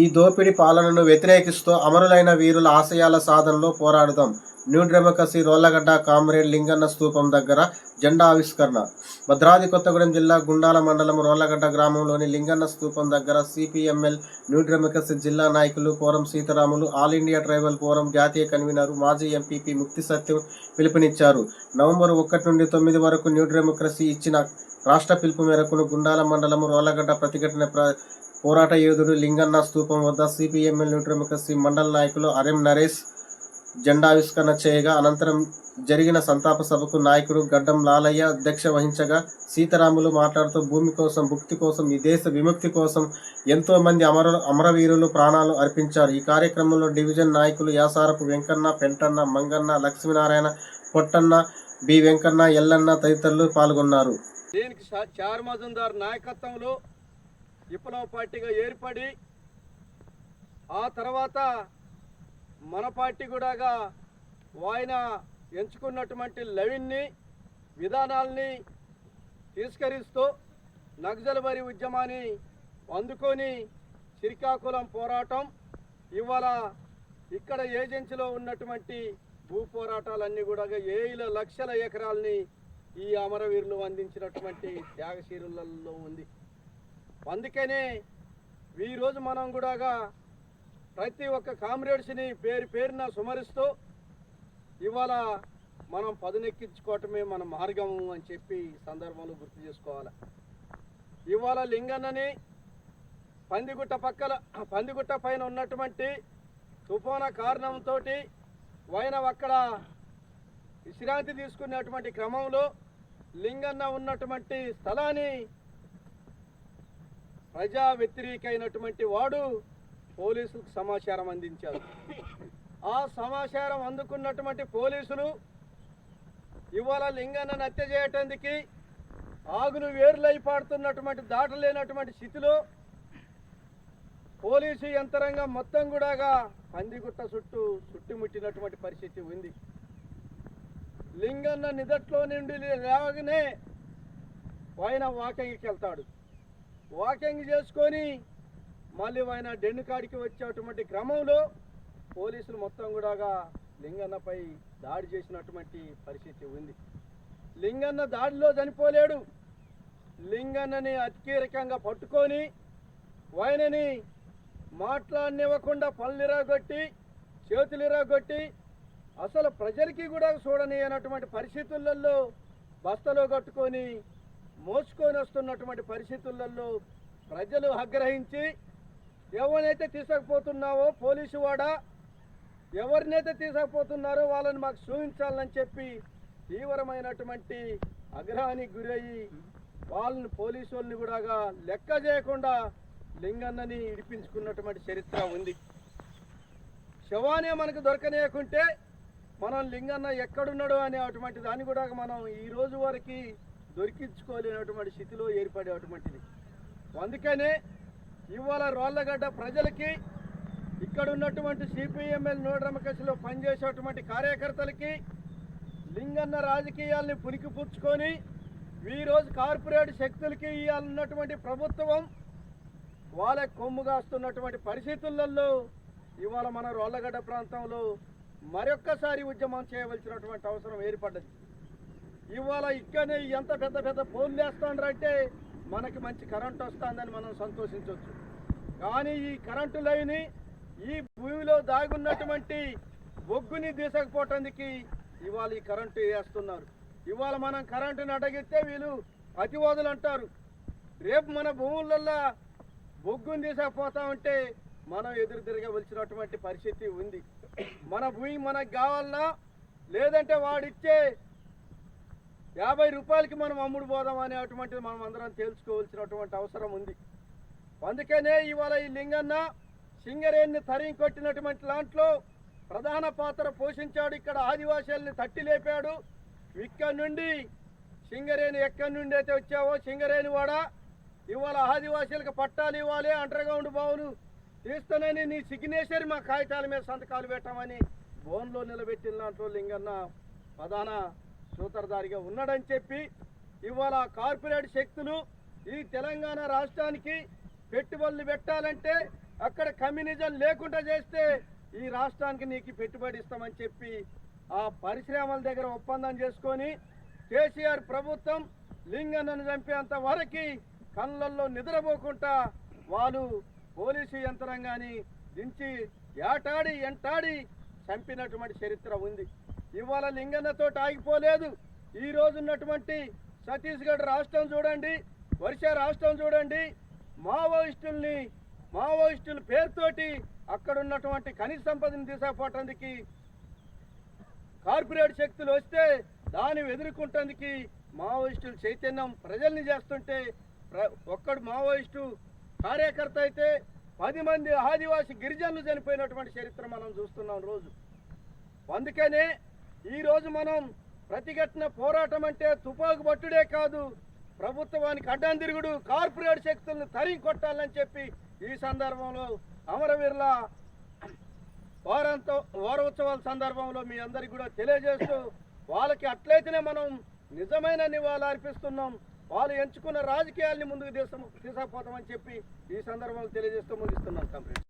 ఈ దోపిడీ పాలనను వ్యతిరేకిస్తూ అమరులైన వీరుల ఆశయాల సాధనలో పోరాడుదాం. New Democracy Rollagadda comrade Linganna స్థూపం దగ్గర జెండా ఆవిష్కరణ. భద్రాద్రి కొత్తగూడెం జిల్లా గుండాల మండలం రోళ్ళగడ్డ గ్రామంలోని లింగన్న స్థూపం దగ్గర సిపిఎంఎల్ న్యూ డెమోక్రసీ జిల్లా నాయకులు Koram Sitaramulu All India Tribal Forum జాతీయ కన్వీనర్ మాజీ ఎంపీపీ ముక్తి సత్యం పిలుపునిచ్చారు. నవంబర్ ఒకటి నుండి తొమ్మిది వరకు న్యూ డెమోక్రసీ ఇచ్చిన రాష్ట్ర పిలుపు మేరకు గుండాల మండలం రోళ్ళగడ్డ ప్రతిఘటన ప్ర పోరాట యోధుడు లింగన్న స్తూపం వద్ద సిపిఎంఎల్ న్యూ మండల నాయకులు అరెం నరేష్ జెండావిష్కరణ చేయగా అనంతరం జరిగిన సంతాప సభకు నాయకుడు గడ్డం లాలయ్య అధ్యక్ష వహించగా సీతారాములు మాట్లాడుతూ భూమి కోసం భుక్తి కోసం ఈ దేశ విముక్తి కోసం ఎంతో మంది అమర అమరవీరులు ప్రాణాలు అర్పించారు. ఈ కార్యక్రమంలో డివిజన్ నాయకులు యాసారపు వెంకన్న పెంటన్న మంగన్న లక్ష్మీనారాయణ పొట్టన్న బి వెంకన్న ఎల్లన్న తదితరులు పాల్గొన్నారు. దీనికి చార్మజుందార్ నాయకత్వంలో విప్లవ పార్టీగా ఏర్పడి ఆ తర్వాత మన పార్టీ కూడా ఆయన ఎంచుకున్నటువంటి లవిన్ని విధానాల్ని తిరస్కరిస్తూ నక్సల్బరీ ఉద్యమాన్ని అందుకొని శ్రీకాకుళం పోరాటం ఇవాళ ఇక్కడ ఏజెన్సీలో ఉన్నటువంటి భూ పోరాటాలన్నీ కూడా ఏల లక్షల ఎకరాలని ఈ అమరవీరులు అందించినటువంటి త్యాగశీరులలో ఉంది. అందుకనే ఈరోజు మనం కూడా ప్రతి ఒక్క కామ్రేడ్స్ని పేరు పేరున సుమరిస్తూ ఇవాళ మనం పదునెక్కించుకోవటమే మన మార్గము అని చెప్పి సందర్భంలో గుర్తు చేసుకోవాలి. ఇవాళ లింగన్నని పందిగుట్ట పక్కల పందిగుట్ట పైన ఉన్నటువంటి తుఫాన కారణంతో ఆయన అక్కడ విశ్రాంతి తీసుకున్నటువంటి క్రమంలో లింగన్న ఉన్నటువంటి స్థలాన్ని ప్రజా వ్యతిరేకైనటువంటి వాడు పోలీసులకు సమాచారం అందించారు ఆ సమాచారం అందుకున్నటువంటి పోలీసులు ఇవాళ లింగన్నను హత్య చేయటానికి ఆగును వేర్లై పాడుతున్నటువంటి దాటలేనటువంటి స్థితిలో పోలీసు యంత్రాంగం మొత్తం కూడా పందిగుట్ట చుట్టూ చుట్టుముట్టినటువంటి పరిస్థితి ఉంది. లింగన్న నిదట్లో నుండి లేవగానే ఆయన వాకింగ్కి వెళ్తాడు. వాకింగ్ చేసుకొని మళ్ళీ ఆయన డెన్ను కాడికి వచ్చేటువంటి క్రమంలో పోలీసులు మొత్తం కూడా లింగన్నపై దాడి చేసినటువంటి పరిస్థితి ఉంది. లింగన్న దాడిలో చనిపోలేడు. లింగన్నని అతికీరకంగా పట్టుకొని ఆయనని మాట్లాడనివ్వకుండా పళ్ళు ఇరగొట్టి చేతులు ఇరగొట్టి అసలు ప్రజలకి కూడా చూడని అనేటువంటి పరిస్థితులలో బస్తలో కట్టుకొని మోసుకొని వస్తున్నటువంటి పరిస్థితులలో ప్రజలు ఆగ్రహించి ఎవరినైతే తీసుకుపోతున్నావో పోలీసు వాడ ఎవరినైతే తీసుకుపోతున్నారో వాళ్ళని మాకు చూపించాలని చెప్పి తీవ్రమైనటువంటి ఆగ్రహానికి గురయ్యి వాళ్ళని పోలీసు వాళ్ళని కూడా లెక్క చేయకుండా లింగన్నని ఇడిపించుకున్నటువంటి చరిత్ర ఉంది. శవానే మనకు దొరకనేయకుంటే మనం లింగన్న ఎక్కడున్నాడు అనే అటువంటి దాన్ని కూడా మనం ఈ రోజు వరకు దొరికించుకోలేనటువంటి స్థితిలో ఏర్పడేటువంటిది అందుకనే ఇవాళ రోళ్ళగడ్డ ప్రజలకి ఇక్కడ ఉన్నటువంటి సిపిఎంఎల్ నోడ్రమకసిలో పనిచేసేటువంటి కార్యకర్తలకి లింగన్న రాజకీయాల్ని పుణికిపుచ్చుకొని ఈరోజు కార్పొరేట్ శక్తులకి ఇవ్వాలన్నటువంటి ఉన్నటువంటి ప్రభుత్వం వాళ్ళ కొమ్ము కాస్తున్నటువంటి పరిస్థితులలో ఇవాళ మన రోళ్ళగడ్డ ప్రాంతంలో మరొక్కసారి ఉద్యమం చేయవలసినటువంటి అవసరం ఏర్పడ్డది. ఇవాళ ఇక్కడనే ఎంత పెద్ద పెద్ద పోల్లు వేస్తాండ్రంటే మనకి మంచి కరెంట్ వస్తుందని మనం సంతోషించవచ్చు కానీ ఈ కరెంటు లైని ఈ భూమిలో దాగున్నటువంటి బొగ్గుని తీసుకుపోవటానికి ఇవాళ ఈ కరెంటు వేస్తున్నారు. ఇవాళ మనం కరెంటుని అడగితే వీళ్ళు అతివాదులు అంటారు. రేపు మన భూములల్లో బొగ్గుని తీసుకుపోతా ఉంటే మనం ఎదురు తిరగవలసినటువంటి పరిస్థితి ఉంది. మన భూమి మనకు కావాలన్నా లేదంటే వాడిచ్చే యాభై రూపాయలకి మనం అమ్ముడు పోదాం అనేటువంటిది మనం అందరం తేల్చుకోవాల్సినటువంటి అవసరం ఉంది. అందుకనే ఇవాళ ఈ లింగన్న సింగరేణిని తరిం కొట్టినటువంటి దాంట్లో ప్రధాన పాత్ర పోషించాడు. ఇక్కడ ఆదివాసీల్ని తట్టి లేపాడు. ఇక్కడ నుండి సింగరేణి ఎక్కడి నుండి అయితే వచ్చావో సింగరేణి వాడ. ఇవాళ ఆదివాసీలకు పట్టాలు ఇవ్వాలి అండర్గ్రౌండ్ బావులు తీస్తానని నీ సిగ్నేచర్ మా కాగితాల మీద సంతకాలు పెట్టామని బోన్లో నిలబెట్టిన దాంట్లో లింగన్న ప్రధాన సూత్రధారిగా ఉన్నాడని చెప్పి ఇవాళ కార్పొరేట్ శక్తులు ఈ తెలంగాణ రాష్ట్రానికి పెట్టుబడులు పెట్టాలంటే అక్కడ కమ్యూనిజం లేకుండా చేస్తే ఈ రాష్ట్రానికి నీకు పెట్టుబడి ఇస్తామని చెప్పి ఆ పరిశ్రమల దగ్గర ఒప్పందం చేసుకొని కేసీఆర్ ప్రభుత్వం లింగన్నను చంపేంత వరకు కళ్ళల్లో నిద్రపోకుండా వాళ్ళు పోలీసు యంత్రాంగాన్ని దించి ఏటాడి ఎంటాడి చంపినటువంటి చరిత్ర ఉంది. ఇవాళ లింగన్నతో ఆగిపోలేదు ఈ రోజు ఉన్నటువంటి ఛత్తీస్గఢ్ రాష్ట్రం చూడండి ఒరిస్సా రాష్ట్రం చూడండి మావోయిస్టుల్ని మావోయిస్టుల పేరుతోటి అక్కడ ఉన్నటువంటి ఖనిజ సంపదను తీసుకుపోవటానికి కార్పొరేట్ శక్తులు వస్తే దాన్ని ఎదుర్కొంటానికి మావోయిస్టుల చైతన్యం ప్రజల్ని చేస్తుంటే ప్ర- ఒక్కడు మావోయిస్టు కార్యకర్త అయితే పది మంది ఆదివాసి గిరిజనులు చనిపోయినటువంటి చరిత్ర మనం చూస్తున్నాం రోజు. అందుకనే ఈరోజు మనం ప్రతిఘటన పోరాటం అంటే తుపాకు పట్టుడే కాదు ప్రభుత్వానికి అడ్డం తిరుగుడు కార్పొరేట్ శక్తులను తరిగి కొట్టాలని చెప్పి ఈ సందర్భంలో అమరవీరుల వారంతో వారోత్సవాల సందర్భంలో మీ అందరికి కూడా తెలియజేస్తూ వాళ్ళకి అట్లయితేనే మనం నిజమైన నివాళులు అర్పిస్తున్నాం. వాళ్ళు ఎంచుకున్న రాజకీయాల్ని ముందుకు తీసుకుపోతామని చెప్పి ఈ సందర్భంలో తెలియజేస్తూ ముగిస్తున్నాం కంప్లీట్